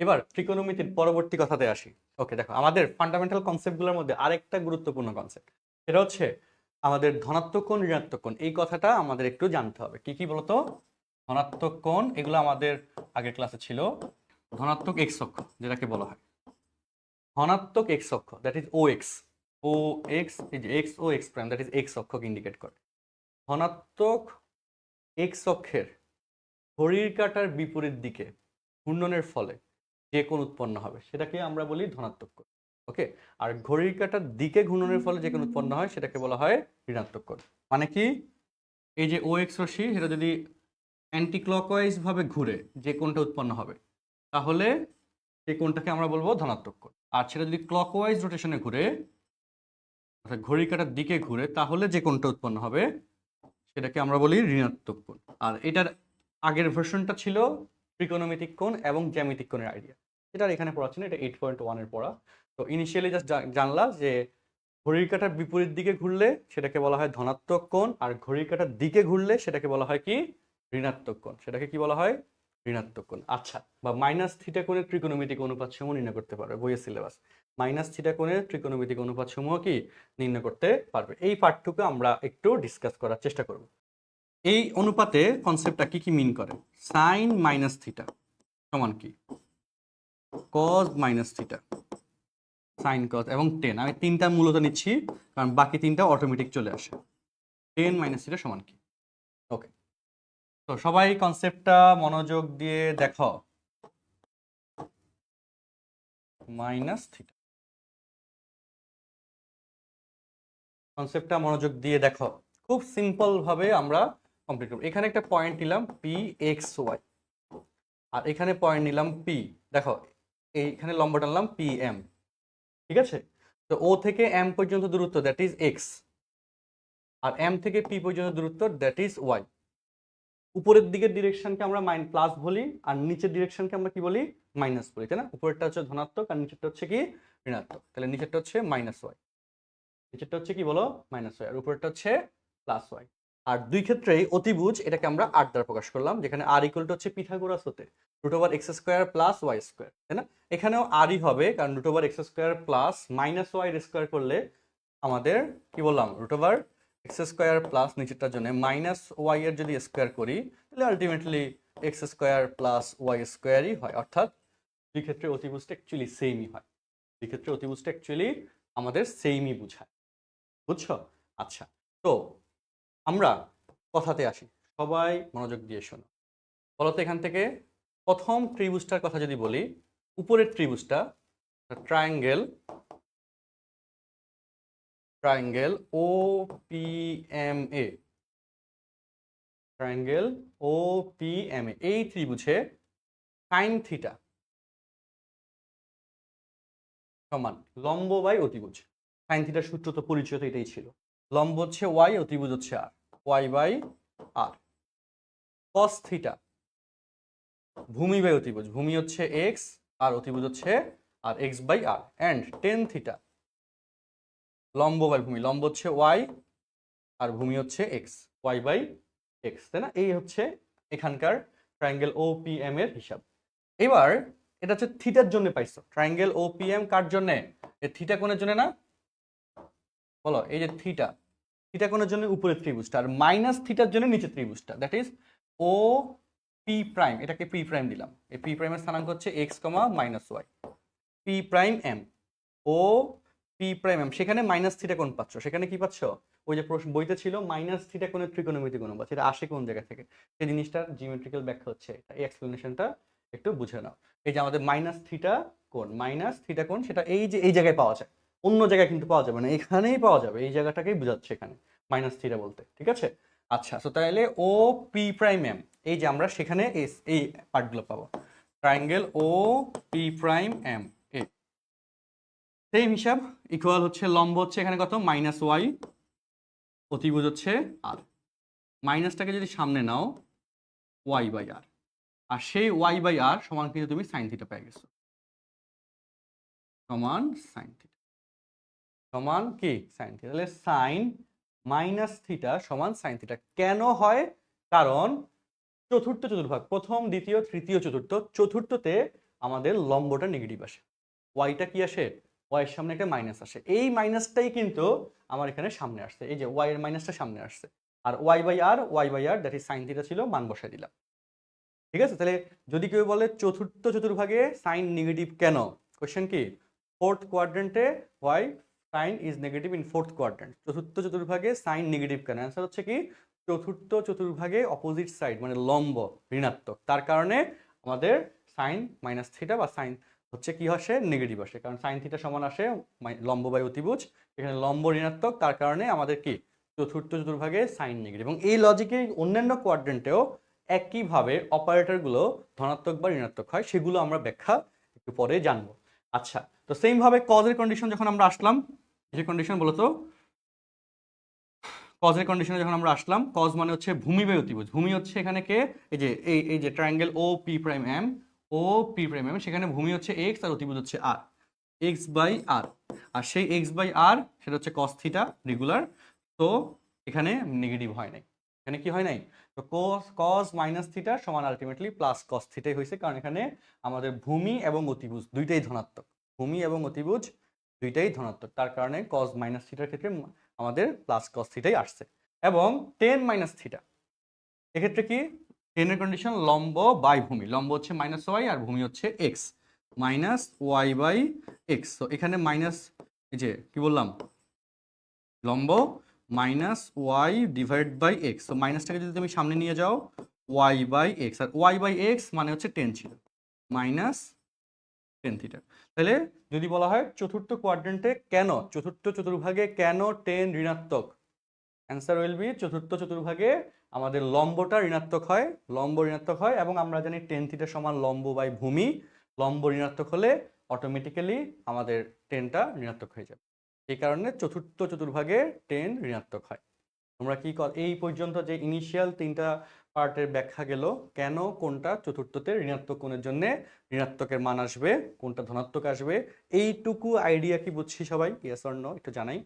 এবার ত্রিকোণমিতির পরবর্তী কথাতে আসি। ওকে দেখো, আমাদের ফান্ডামেন্টাল কনসেপ্টগুলোর মধ্যে আরেকটা গুরুত্বপূর্ণ কনসেপ্ট সেটা হচ্ছে আমাদের ধনাত্মক কোণ, ঋণাত্মক কোণ। এই কথাটা আমাদের একটু জানতে হবে। কি কি বলতো? ধনাত্মক কোণ, এগুলো আমাদের আগের ক্লাসে ছিল ধনাত্মক এক্স অক্ষ, যেটাকে বলা হয়। ধনাত্মক এক্স অক্ষ that is O X O X X O X prime that is X অক্ষকে indicate করে। ধনাত্মক এক্স অক্ষের ঘড়ির কাটার বিপরীত দিকে, ঘূর্ণনের ফলে যে কোন উৎপন্ন হবে, সেটাকে আমরা বলি ধনাত্মক কোণ, ওকে? আর ঘড়ির কাঁটার দিকে ঘূর্ণনের ফলে যে কোন উৎপন্ন হয়, সেটাকে বলা হয় ঋণাত্মক কোণ। মানে কি? এই যে ও এক্স রশ্মি, সেটা যদি অ্যান্টি ক্লকওয়াইজ ভাবে ঘুরে যে কোনটা উৎপন্ন হবে, তাহলে সেই কোনটাকে আমরা বলব ধনাত্মক কোণ। আর সেটা যদি ক্লকওয়াইজ রোটেশনে ঘুরে, অর্থাৎ ঘড়ির কাঁটার দিকে ঘুরে, তাহলে যে কোনটা উৎপন্ন হবে, সেটাকে আমরা বলি ঋণাত্মক কোণ। আর এটার আগের ভার্সনটা ছিল ত্রিকোণমিতিক কোণ এবং জ্যামিতিক কোণের আইডিয়া এটা এখানে পড়াচ্ছি না, এটা এইট পয়েন্ট ওয়ানের পড়া। তো ইনিশিয়ালি জাস্ট জানলা যে ঘড়ির কাঁটার বিপরীত দিকে ঘুরলে সেটাকে বলা হয় ধনাত্মক কোণ, আর ঘড়ির কাঁটার দিকে ঘুরলে সেটাকে বলা হয় কি? ঋণাত্মক কোণ। সেটাকে কি বলা হয়? ঋণাত্মক কোণ। আচ্ছা বা মাইনাস থিটা কোণের ত্রিকোণমিতিক অনুপাত সমূহ নির্ণয় করতে পারবে, বইয়ের সিলেবাস মাইনাস থিটা কোণের ত্রিকোণমিতিক অনুপাত সমূহ কি? নির্ণয় করতে পারবে। এই পার্টটুকু আমরা একটু ডিসকাস করার চেষ্টা করব। এই অনুপাতে কনসেপ্টটা কি কি মিন করে? সাইন মাইনাস থিটা সমান কি? Cos minus theta sine cos এবং টেন আমি তিনটা মূলত নিচ্ছি, কারণ বাকি তিনটা অটোমেটিক চলে আসে। টেন মাইনাস থিটা সমান কি? ওকে তো সবাই কনসেপ্টটা মনোযোগ দিয়ে দেখো। মাইনাস থিটা কনসেপ্টটা মনোযোগ দিয়ে দেখো। খুব সিম্পল ভাবে আমরা কমপ্লিট করব। এখানে একটা পয়েন্ট নিলাম পি এক্স ওয়াই আর এখানে পয়েন্ট নিলাম পি দেখো এইখানে লম্ব টানলাম পি এম ঠিক আছে? তো ও থেকে এম পর্যন্ত দূরত্ব দ্যাট ইজ এক্স আর এম থেকে পি পর্যন্ত দূরত্ব দ্যাট ইজ ওয়াই উপরের দিকের ডিরেকশনকে আমরা মাইন প্লাস বলি, আর নিচের ডিরেকশনকে আমরা কি বলি? মাইনাস বলি, তাই না? উপরেরটা হচ্ছে ধনাত্মক, আর নিচেরটা হচ্ছে কি? ঋণাত্মক। তাহলে নিচেরটা হচ্ছে মাইনাস ওয়াই নিচেরটা হচ্ছে কি বলো? মাইনাস ওয়াই আর উপরেরটা হচ্ছে প্লাস ওয়াই আর দুই ক্ষেত্রেই অতিভুজ এটাকে আমরা আট দ্বারা প্রকাশ করলাম, যেখানে আর ইকুয়াল হচ্ছে পিথাগোরাস হতে। Root over X square plus Y square তাই না? এখানেও আরই হবে, কারণ root over X square plus minus Y square করলে আমাদের কি বললাম? Root over X square plus নিচেরটার জন্য মাইনাস ওয়াই এর যদি স্কোয়ার করি, তাহলে ultimately X square plus Y স্কোয়ারই হয়। অর্থাৎ দুই ক্ষেত্রে অতিভুজটা অ্যাকচুয়ালি সেমই হয়। দুই ক্ষেত্রে অতিভুজটা অ্যাকচুয়ালি আমাদের সেমই বুঝায়। বুঝছ? আচ্ছা তো আমরা কথাতে আসি। সবাই মনোযোগ দিয়ে শোনো। বলতো এখান থেকে। প্রথম ত্রিভুজটার কথা যদি বলি, উপরের ত্রিভুজটা triangle triangle O P M A triangle O P M A এই ত্রিভুজে সাইন থিটা সমান লম্ব বাই অতিভুজ। সাইন থিটার সূত্র তো পরিচয় তো এটাই ছিল। লম্ব হচ্ছে ওয়াই অতিভুজ হচ্ছে R Y by R cos theta ভূমি বাই অতিভুজ। ভূমি হচ্ছে এক্স আর অতিভুজ হচ্ছে R X by R and tan theta লম্ব বাই ভূমি। লম্ব হচ্ছে ওয়াই আর ভূমি হচ্ছে এক্স ওয়াই বাই এক্স তাই না? এই হচ্ছে এখানকার ট্রায়াঙ্গেল ও পি এম এর হিসাব। এবার, এটা হচ্ছে থিটার জন্য পাইছো। ট্রায়াঙ্গেল ও পি এম কার জন্য? এ থিটা কোণের জন্য না? বলো, এই যে থিটা থিটা কোণের জন্য উপরের ত্রিভুজটা, আর মাইনাস থিটার জন্য নিচের ত্রিভুজটা। That is O P prime এটাকে পি প্রাইম দিলাম। এই পি প্রাইমের স্থানাঙ্ক হচ্ছে X comma minus Y P prime M O P prime M সেখানে মাইনাস থিটা কোণ পাচ্ছ? সেখানে কি পাচ্ছ? ওই যে প্রশ্ন, বইতে ছিল মাইনাস থিটা কোণের ত্রিকোণমিতিক অনুপাত, সেটা আসে কোন জায়গা থেকে? সেই জিনিসটার জিওমেট্রিক্যাল ব্যাখ্যা হচ্ছে এটা। এই এক্সপ্লেনেশনটা একটু বুঝে নাও। এই যে আমাদের মাইনাস থিটা কোণ মাইনাস থিটা কোণ, সেটা এই যে, এই জায়গায় পাওয়া যায়। অন্য জায়গায় কিন্তু পাওয়া যাবে না, এখানেই পাওয়া যাবে। এই জায়গাটাকেই বোঝাচ্ছে এখানে মাইনাস থিটা বলতে, ঠিক আছে? আচ্ছা তো তাহলে ও পি প্রাইম এম এই যে আমরা সেখানে এস এই পার্টগুলো পাবো। Triangle O P prime M এ সেম হিসাব ইকুয়াল হচ্ছে লম্ব হচ্ছে এখানে কত? মাইনাস ওয়াই অতিভুজ হচ্ছে আর মাইনাসটাকে যদি সামনে নাও ওয়াই বাই আর আর সেই ওয়াই বাই আর সমান কিন্তু তুমি সাইন থিটা পেয়ে গেছো। সমান সাইন থিটা সমান কি? সাইন থিটা তাহলে সাইন মাইনাস থিটা সমান সাইন থিটা কেন হয়? কারণ চতুর্থ চতুর্ভাগ, প্রথম, দ্বিতীয়, তৃতীয়, চতুর্থ, চতুর্থতে আমাদের লম্বটা নেগেটিভ আসে। ওয়াইটা কি আসে? ওয়াইয়ের সামনে একটা মাইনাস আসে। এই মাইনাসটাই কিন্তু আমার এখানে সামনে আসছে। এই যে ওয়াই এর মাইনাসটা সামনে আসছে। আর Y by R Y by R that is sine theta ছিল, মান বসাই দিলাম। ঠিক আছে? তাহলে যদি কেউ বলে চতুর্থ চতুর্ভাগে সাইন নেগেটিভ কেন? কোয়েশ্চেন কি? Fourth কোয়াড্রেন্টে why sine is negative in fourth quadrant. চতুর্থ চতুর্ভাগে সাইন নেগেটিভ কেন? অ্যান্সার হচ্ছে কি, চতুর্থ চতুর্ভাগে অপোজিট সাইড মানে লম্ব, ঋণাত্মক। তার কারণে আমাদের সাইন মাইনাস থিটা বা সাইন হচ্ছে কি আসে? নেগেটিভ আসে। কারণ সাইন থিটা সমান আসে লম্ব বাই অতিভুজ। এখানে লম্ব ঋণাত্মক, তার কারণে আমাদের কি? চতুর্থ চতুর্ভাগে সাইন নেগেটিভ। এবং এই লজিকে অন্যান্য কোয়াড্রেন্টেও একইভাবে অপারেটরগুলো ধনাত্মক বা ঋণাত্মক হয়, সেগুলো আমরা ব্যাখ্যা একটু পরে জানব। আচ্ছা তো সেম ভাবে কজের কন্ডিশন যখন আমরা আসলাম যে কন্ডিশন বলতো? কজের কন্ডিশনে যখন আমরা আসলাম কজ মানে হচ্ছে ভূমি বাই অতিভুজ। ভূমি হচ্ছে এখানে কে? এই যে, এই এই যে triangle O P prime M O P prime M সেখানে ভূমি হচ্ছে এক্স আর অতিভুজ হচ্ছে আর এক্স বাই আর আর সেই এক্স বাই আর সেটা হচ্ছে কস থিটা রেগুলার তো এখানে নেগেটিভ হয় নাই। এখানে কি হয় নাই? তো কস কস মাইনাস থিটা সমান আলটিমেটলি প্লাস কস থিটাই হয়েছে কারণ এখানে আমাদের ভূমি এবং অতিভুজ দুইটাই ধনাত্মক। ভূমি এবং অতিভুজ দুইটাই ধনাত্মক। তার কারণে কস মাইনাস থিটার ক্ষেত্রে আমাদের প্লাস কস থিটাই আসছে। এবং টেন মাইনাস থিটা এক্ষেত্রে কি? টেনের কন্ডিশন লম্ব বাই ভূমি। লম্ব হচ্ছে মাইনাস ওয়াই আর ভূমি হচ্ছে X minus Y by X তো এখানে মাইনাস এই যে, কি বললাম? লম্ব minus Y divide by X তো মাইনাসটাকে যদি তুমি সামনে নিয়ে যাও ওয়াই বাই এক্স আর ওয়াই বাই এক্স মানে হচ্ছে টেন ছিল। মাইনাস টেন থিটা তাহলে যদি বলা হয় চতুর্থ কোয়াড্রেন্টে কেন, চতুর্থ চতুর্ভাগে কেন টেন ঋণাত্মক? অ্যান্সার উইল বি চতুর্থ চতুর্ভাগে আমাদের লম্বটা ঋণাত্মক হয়, লম্ব ঋণাত্মক হয় এবং আমরা জানি টেন থিটা সমান লম্ব বাই ভূমি। লম্ব ঋণাত্মক হলে অটোমেটিক্যালি আমাদের টেনটা ঋণাত্মক হয়ে যাবে। এই কারণে চতুর্থ চতুর্ভাগে টেন ঋণাত্মক হয়। তোমরা কি এই পর্যন্ত যে ইনিশিয়াল তিনটা পার্টের ব্যাখ্যা গেল, কেন কোনটা চতুর্থতে ঋণাত্মক কোণের জন্য ঋণাত্মকের মান আসবে, কোনটা ধনাত্মক আসবে, এইটুকু আইডিয়া কি বুঝছি সবাই? ইয়েস অর একটু জানাই।